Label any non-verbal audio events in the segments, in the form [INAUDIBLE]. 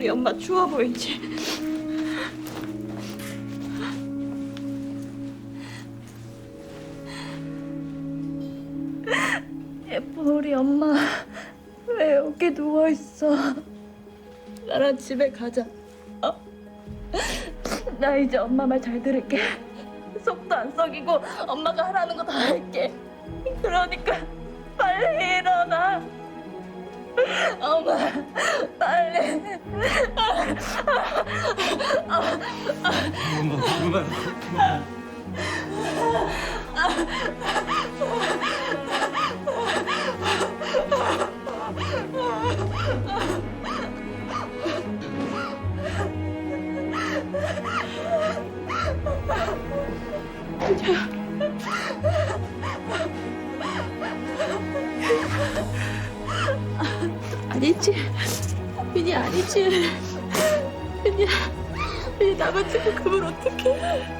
우리 엄마 추워 보이지? 예쁜 우리 엄마 왜 여기 누워 있어? 나랑 집에 가자 어? 나 이제 엄마 말 잘 들을게 속도 안 썩이고 엄마가 하라는 거 다 할게 그러니까 빨리 일어나 엄마 빨리. 엄마 그만 아니지? 민이 아니지? 민이야 민이 나가지고 그걸 어떡해?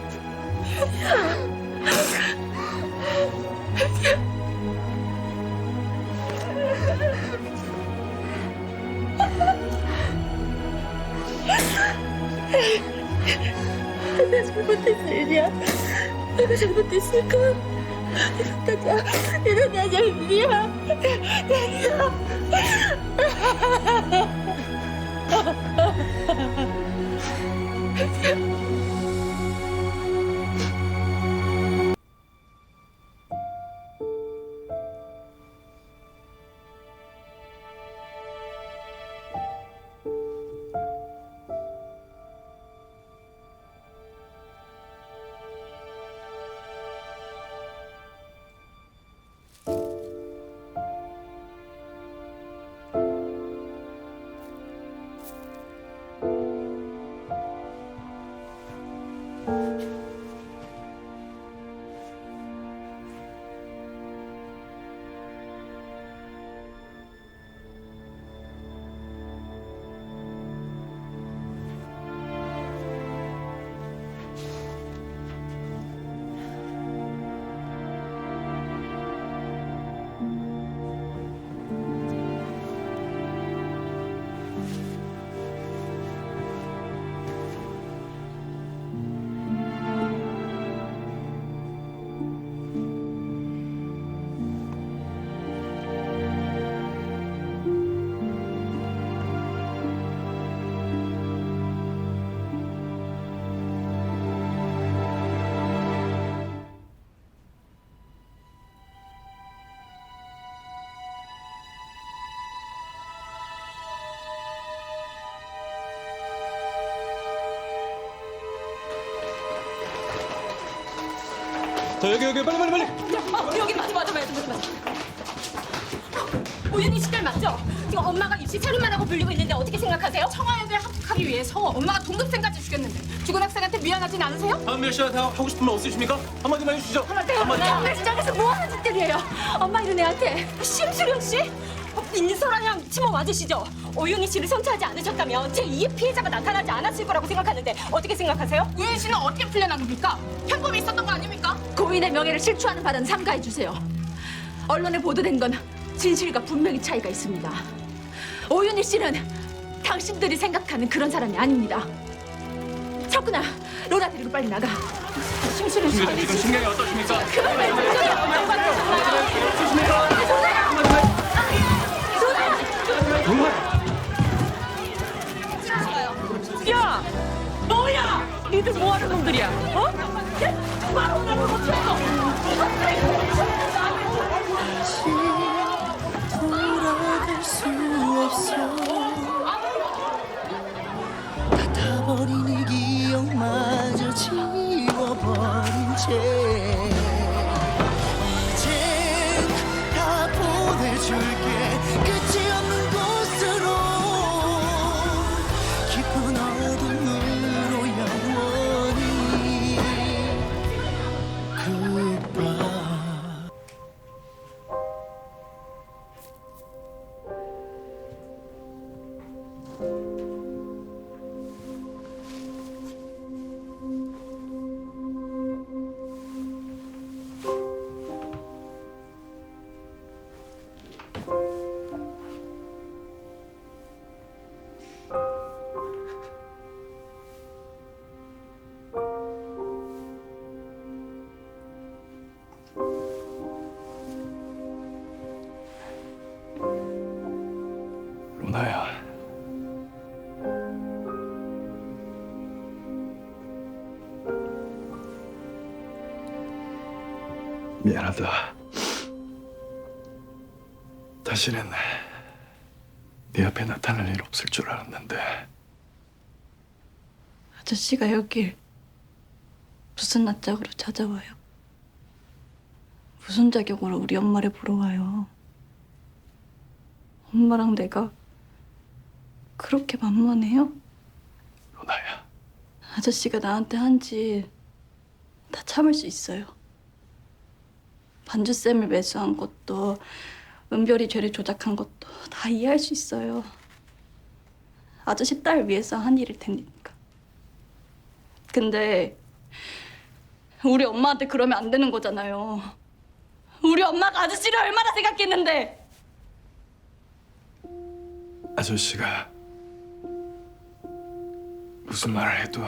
내가 잘못했어 민이야. 내가 잘못했을까? 일어나자 일어나자 민이야 민이야 자 여기 여기 빨리 빨리 빨리 어, 여기 맞아 맞아 맞아 맞아 맞아. 오윤희 씨들 맞죠? 지금 엄마가 입시 차림만 하고 불리고 있는데 어떻게 생각하세요? 청와여대 합격하기 위해서 엄마가 동급생까지 죽였는데 죽은 학생한테 미안하진 않으세요? 다음 몇 시간에 하고 싶은 말 없으십니까? 한마디만 해주시죠 한마디 엄마 시장에서 뭐 하는 짓들이에요? 엄마 이런 애한테 심수령 씨? 어, 인설아냥 치모 맞으시죠? 오윤희 씨를 선처하지 않으셨다면 제 2의 피해자가 나타나지 않았을 거라고 생각하는데 어떻게 생각하세요? 우현 씨는 어떻게 풀려난 겁니까? 편법이 있었던 거 아닙니까? 고인의 명예를 실추하는 발언 삼가해 주세요. 언론에 보도된 건 진실과 분명히 차이가 있습니다. 오윤희 씨는 당신들이 생각하는 그런 사람이 아닙니다. 석구나, 로라 데리고 빨리 나가. 씨. 지금 지금 심경이 어떠십니까? 야! 니들 뭐 하는 놈들이야? 어? 나를 못했어! 돌아 미안하다. 다시는 네 앞에 나타날 일 없을 줄 알았는데 아저씨가 여길 무슨 낯짝으로 찾아와요? 무슨 자격으로 우리 엄마를 보러 와요? 엄마랑 내가 그렇게 만만해요? 누나야. 아저씨가 나한테 한지 다 참을 수 있어요. 반주쌤을 매수한 것도 은별이 죄를 조작한 것도 다 이해할 수 있어요. 아저씨 딸 위해서 한 일일 테니까. 근데 우리 엄마한테 그러면 안 되는 거잖아요. 우리 엄마가 아저씨를 얼마나 생각했는데 아저씨가 무슨 말을 해도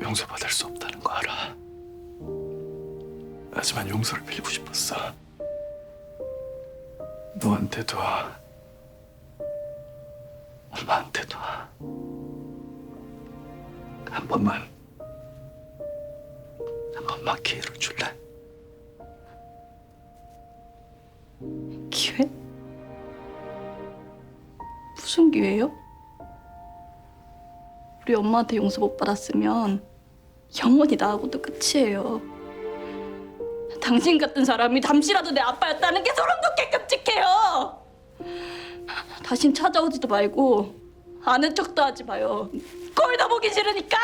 용서받을 수 없다는 거 알아. 하지만 용서를 빌리고 싶었어. 너한테도 엄마한테도 한 번만 한 번만 기회를 줄래? 기회? 무슨 기회요? 우리 엄마한테 용서 못 받았으면 영원히 나하고도 끝이에요. 당신 같은 사람이 잠시라도 내 아빠였다는 게 소름 돋게 끔찍해요. 다신 찾아오지도 말고 아는 척도 하지 마요. 꼴도 보기 싫으니까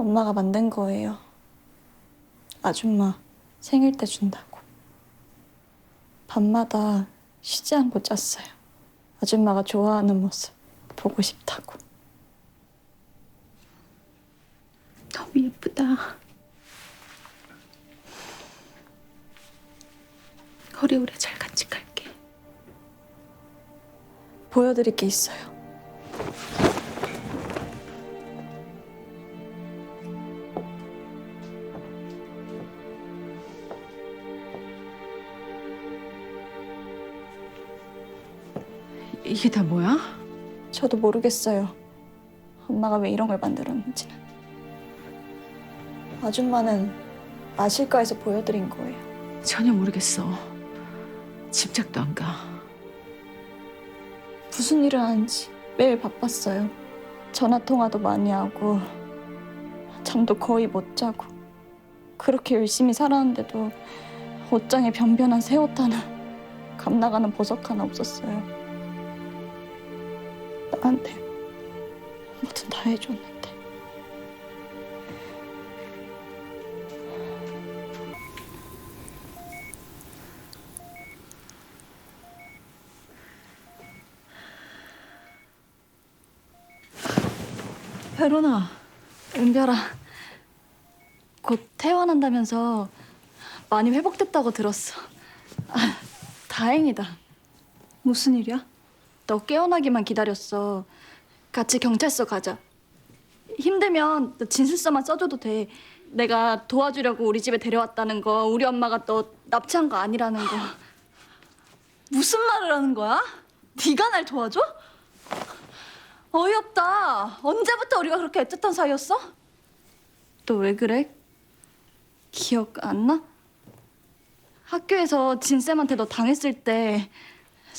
엄마가 만든 거예요. 아줌마 생일 때 준다고. 밤마다 쉬지 않고 짰어요. 아줌마가 좋아하는 모습 보고 싶다고. 너무 예쁘다. 오래오래 잘 간직할게. 보여드릴 게 있어요. 이게 다 뭐야? 저도 모르겠어요. 엄마가 왜 이런 걸 만들었는지는. 아줌마는 아실까 해서 보여드린 거예요. 전혀 모르겠어. 짐작도 안 가. 무슨 일을 하는지 매일 바빴어요. 전화 통화도 많이 하고 잠도 거의 못 자고 그렇게 열심히 살았는데도 옷장에 변변한 새 옷 하나, 감나가는 보석 하나 없었어요. 나한테 뭐든 다 해줬는데. 베로나, 은별아, 곧 퇴원한다면서 많이 회복됐다고 들었어. 아, 다행이다. 무슨 일이야? 너 깨어나기만 기다렸어. 같이 경찰서 가자. 힘들면 너 진술서만 써줘도 돼. 내가 도와주려고 우리 집에 데려왔다는 거, 우리 엄마가 너 납치한 거 아니라는 거. 무슨 말을 하는 거야? 네가 날 도와줘? 어이없다. 언제부터 우리가 그렇게 애틋한 사이였어? 너 왜 그래? 기억 안 나? 학교에서 진쌤한테 너 당했을 때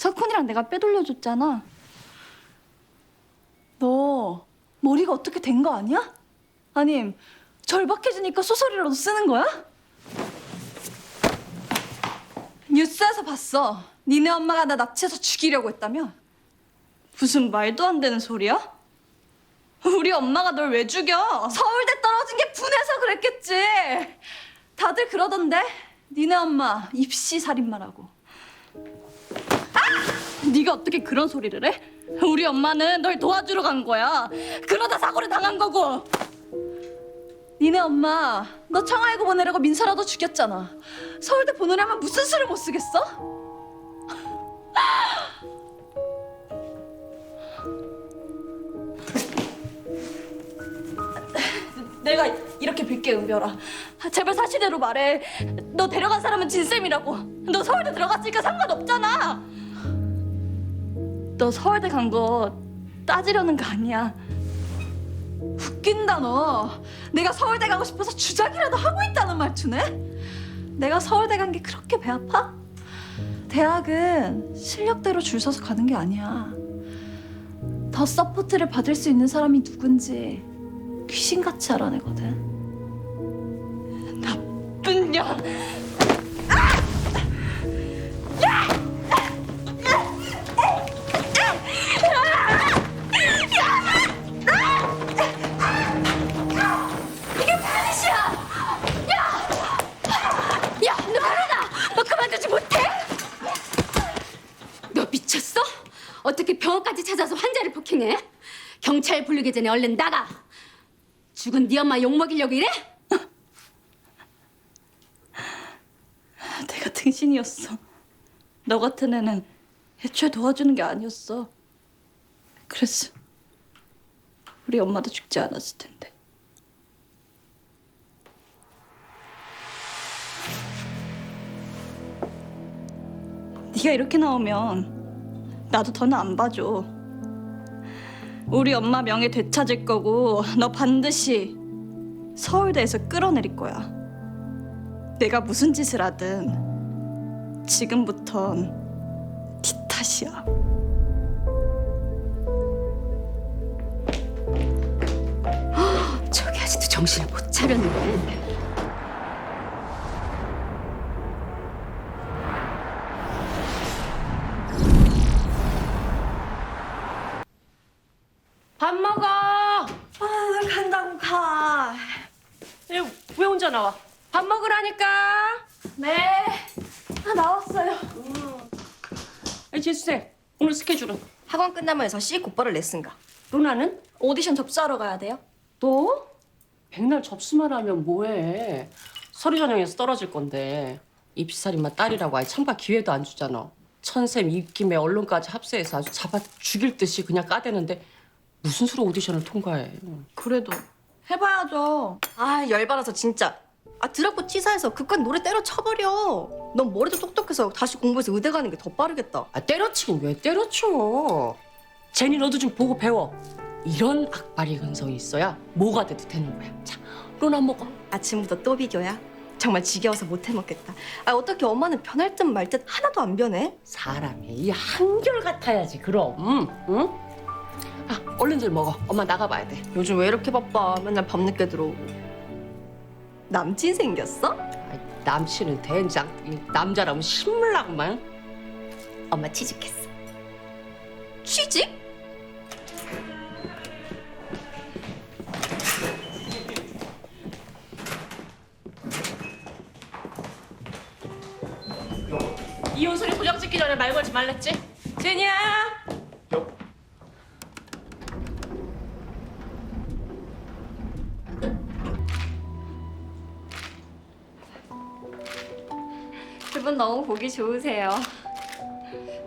석훈이랑 내가 빼돌려줬잖아. 너 머리가 어떻게 된 거 아니야? 아님 절박해지니까 소설이라도 쓰는 거야? 뉴스에서 봤어. 니네 엄마가 나 납치해서 죽이려고 했다며? 무슨 말도 안 되는 소리야? 우리 엄마가 널 왜 죽여? 서울대 떨어진 게 분해서 그랬겠지. 다들 그러던데. 니네 엄마 입시 살인마라고. 아! 네가 어떻게 그런 소리를 해? 우리 엄마는 널 도와주러 간 거야. 그러다 사고를 당한 거고. 니네 엄마 너 청아이고 보내려고 민서라도 죽였잖아. 서울대 보내려면 무슨 수를 못 쓰겠어? [LAUGHS] 내가 이렇게 빌게 은별아 제발 사실대로 말해 너 데려간 사람은 진쌤이라고 너 서울대 들어갔으니까 상관없잖아 너 서울대 간 거 따지려는 거 아니야 웃긴다 너 내가 서울대 가고 싶어서 주작이라도 하고 있다는 말투네 내가 서울대 간 게 그렇게 배 아파? 대학은 실력대로 줄 서서 가는 게 아니야 더 서포트를 받을 수 있는 사람이 누군지 귀신같이 알아내거든. 나쁜 년. 폭행해? 경찰 부르기 전에 얼른 나가. 죽은 네 엄마 욕 먹이려고 이래? 내가 등신이었어. 너 같은 애는 애초에 도와주는 게 아니었어. 그랬어. 우리 엄마도 죽지 않았을 텐데. 네가 이렇게 나오면 나도 더는 안 봐줘. 우리 엄마 명예 되찾을 거고 너 반드시 서울대에서 끌어내릴 거야. 내가 무슨 짓을 하든 지금부턴 네 탓이야. [GASPS] 저기 아직도 정신을 못 차렸네. 밥 먹어. 아, 나 간다고 가. 왜, 왜 혼자 나와? 밥 먹으라니까. 네. 아, 나왔어요. 아니 재수생 오늘 스케줄은? 학원 끝나면 6시 곧바로 레슨가. 로나는? 오디션 접수하러 가야 돼요? 또? 백날 접수만 하면 뭐해? 서류 전형에서 떨어질 건데 입시살인마 딸이라고 아예 참가 기회도 안 주잖아. 천샘 입김에 언론까지 합세해서 아주 잡아 죽일 듯이 그냥 까대는데 무슨 수로 오디션을 통과해? 그래도 해봐야죠. 아 열받아서 진짜. 아 드라고 치사해서 그깟 노래 때려 쳐버려. 넌 머리도 똑똑해서 다시 공부해서 의대 가는 게 더 빠르겠다. 아 때려치긴 왜 때려쳐? 제니 너도 좀 보고 배워. 이런 악바리 근성이 있어야 뭐가 돼도 되는 거야. 자, 로나 먹어. 아침부터 또 비교야? 정말 지겨워서 못 해먹겠다. 아 어떻게 엄마는 변할 듯 말 듯 하나도 안 변해? 사람이 이 한결 같아야지 그럼. 응? 아 얼른들 먹어. 엄마 나가봐야 돼. 요즘 왜 이렇게 바빠? 맨날 밤늦게 들어오고. 남친 생겼어? 아이, 남친은 된장, 이 남자라면 신물나구만. 엄마 취직했어. 취직? 이혼 소리 도장 찍기 전에 말 걸지 말랬지? 제니야. 두분 너무 보기 좋으세요.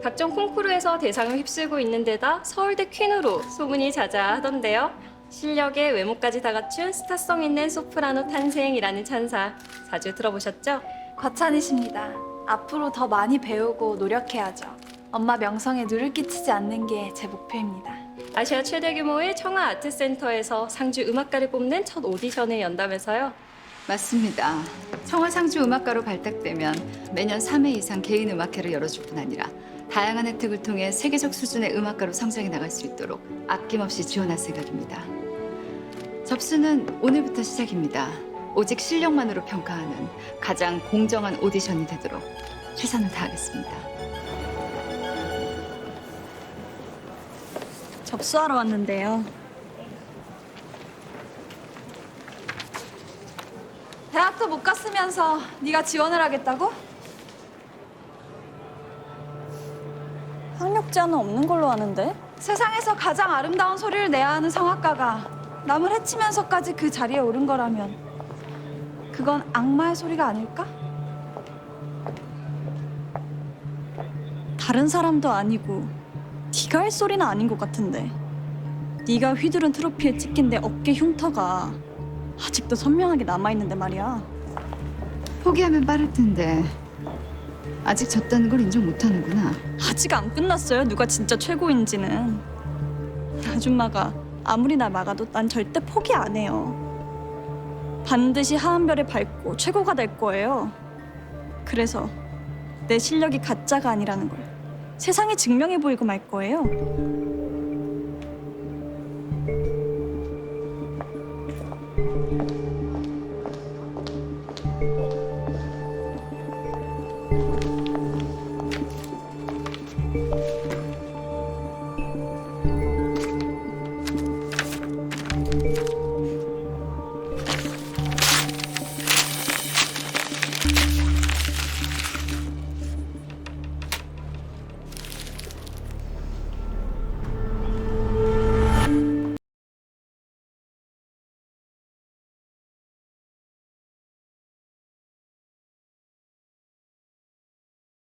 각종 콩쿠르에서 대상을 휩쓸고 있는 데다 서울대 퀸으로 소문이 자자하던데요. 실력에 외모까지 다 갖춘 스타성 있는 소프라노 탄생이라는 찬사 자주 들어보셨죠? 과찬이십니다. 앞으로 더 많이 배우고 노력해야죠. 엄마 명성에 누를 끼치지 않는 게 제 목표입니다. 아시아 최대 규모의 청아 아트센터에서 상주 음악가를 뽑는 첫 오디션을 연다면서요. 맞습니다. 청와상주 음악가로 발탁되면 매년 3회 이상 개인 음악회를 열어줄 뿐 아니라 다양한 혜택을 통해 세계적 수준의 음악가로 성장해 나갈 수 있도록 아낌없이 지원할 생각입니다. 접수는 오늘부터 시작입니다. 오직 실력만으로 평가하는 가장 공정한 오디션이 되도록 최선을 다하겠습니다. 접수하러 왔는데요. 대학도 못 갔으면서 네가 지원을 하겠다고? 학력 제한은 없는 걸로 아는데? 세상에서 가장 아름다운 소리를 내야 하는 성악가가 남을 해치면서까지 그 자리에 오른 거라면 그건 악마의 소리가 아닐까? 다른 사람도 아니고 네가 할 소리는 아닌 것 같은데 네가 휘두른 트로피에 찍힌 내 어깨 흉터가 아직도 선명하게 남아있는데 말이야. 포기하면 빠를 텐데 아직 졌다는 걸 인정 못하는구나. 아직 안 끝났어요 누가 진짜 최고인지는. 아줌마가 아무리 날 막아도 난 절대 포기 안 해요. 반드시 하한별에 밟고 최고가 될 거예요. 그래서 내 실력이 가짜가 아니라는 걸 세상에 증명해 보이고 말 거예요